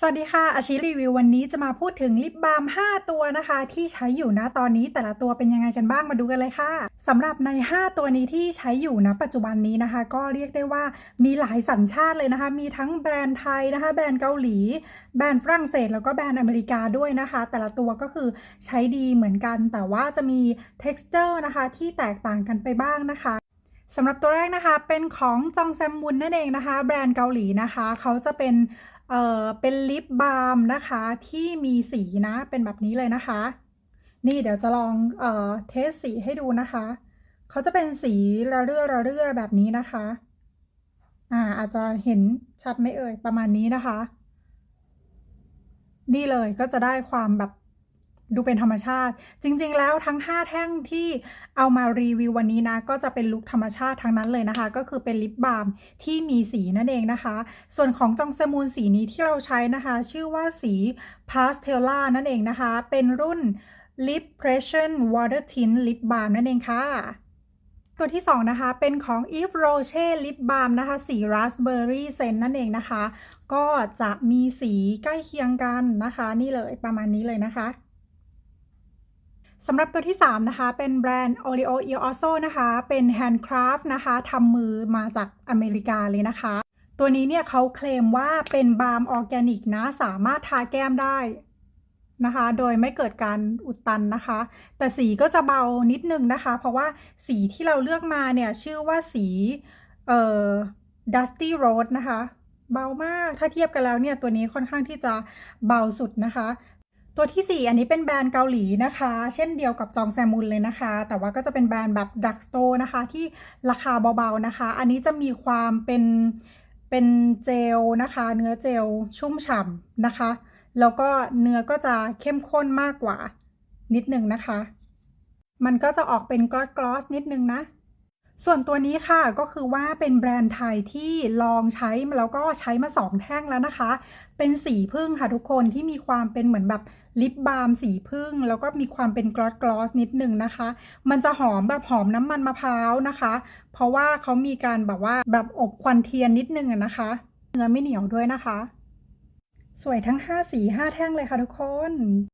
สวัสดีค่ะ อาชิรีวิววันนี้จะมาพูดถึงลิปบาล์ม5 ตัวนะคะ ที่ใช้อยู่นะตอนนี้แต่ละตัวเป็นยังไงกันบ้างมาดูกันเลยค่ะสำหรับใน 5 ตัวนี้ที่ใช้อยู่นะปัจจุบันนี้นะคะ ก็เรียกได้ว่ามีหลายสัญชาติเลยนะคะ มีทั้งแบรนด์ไทยนะคะ แบรนด์เกาหลี แบรนด์ฝรั่งเศสแล้วก็แบรนด์อเมริกาด้วยนะคะ แต่ละตัวก็คือใช้ดีเหมือนกัน แต่ว่าจะมี texture นะคะที่แตกต่างกันไปบ้างนะคะสำหรับตัวแรกนะคะเป็นของจองแซมมุนนั่นเองนะคะ แบรนด์เกาหลีนะคะ เขาจะเป็น เอ่อเป็นลิปบาล์มนะคะที่มีสีนะเป็นแบบนี้เลยนะคะ นี่เดี๋ยวจะลองเอ่อเทสสีให้ดูนะคะเขาจะเป็นสีระเรื่อระเรื่อแบบนี้นะคะ อ่าอาจจะเห็นชัดไม่เอ่ยประมาณนี้นะคะ นี่เลยก็จะได้ความแบบ ดูเป็นธรรมชาติ จริงๆ แล้วทั้ง 5 แท่งที่เอามารีวิววันนี้นะ ก็จะเป็นลุคธรรมชาติทั้งนั้นเลยนะคะ ก็คือเป็นลิปบาล์มที่มีสีนั่นเองนะคะ ส่วนของจองเซมูนสีนี้ที่เราใช้นะคะ ชื่อว่าสี Pastella นั่นเองนะคะ เป็นรุ่น Lip Pression Water Tint Lip Balm นั่นเองค่ะตัวที่ 2 นะคะ เป็นของ Eve Roche Lip Balm นะคะ สี Raspberry Scent นั่นเองนะคะ ก็จะมีสีใกล้เคียงกันนะคะ นี่เลยประมาณนี้เลยนะคะ สำหรับตัวที่ 3 นะคะ เป็นแบรนด์ Oreo e o s o นะคะ เป็น handcraft นะคะทำมือมาจากอเมริกาเลยนะคะ ตัวนี้เนี่ยเขาเคลมว่าเป็นบาล์มออร์แกนิกนะ สามารถทาแก้มได้นะคะ โดยไม่เกิดการอุดตันนะคะ แต่สีก็จะเบานิดนึงนะคะ เพราะว่าสีที่เราเลือกมาเนี่ยชื่อว่าสีเอ่อ dusty rose นะคะ เบามาก ถ้าเทียบกันแล้วเนี่ยตัวนี้ค่อนข้างที่จะเบาสุดนะคะ ตัวที่ 4 อันนี้เป็นแบรนด์เกาหลีนะคะ เช่นเดียวกับจองแซมุนเลยนะคะ แต่ว่าก็จะเป็นแบรนด์แบบดักสโตนะคะ ที่ราคาเบาๆนะคะ อันนี้จะมีความเป็นเป็นเจลนะคะ เนื้อเจลชุ่มฉ่ำนะคะ แล้วก็เนื้อก็จะเข้มข้นมากกว่านิดนึงนะคะ มันก็จะออกเป็นกลอสกลอสนิดนึงนะ ส่วนตัวนี้ค่ะก็คือว่าเป็นแบรนด์ไทยที่ลองใช้แล้วก็ใช้มา2แท่งแล้วนะคะ เป็นสีพึ่งค่ะทุกคนที่มีความเป็นเหมือนแบบลิปบาล์มสีพึ่ง แล้วก็มีความเป็นกลอสกลอสนิดนึงนะคะ มันจะหอมแบบหอมน้ำมันมะพร้าวนะคะ เพราะว่าเขามีการแบบว่าแบบอบควันเทียนนิดนึงนะคะเนื้อไม่เหนียวด้วยนะคะ สวยทั้ง 5 สี 5 แท่งเลยค่ะทุกคน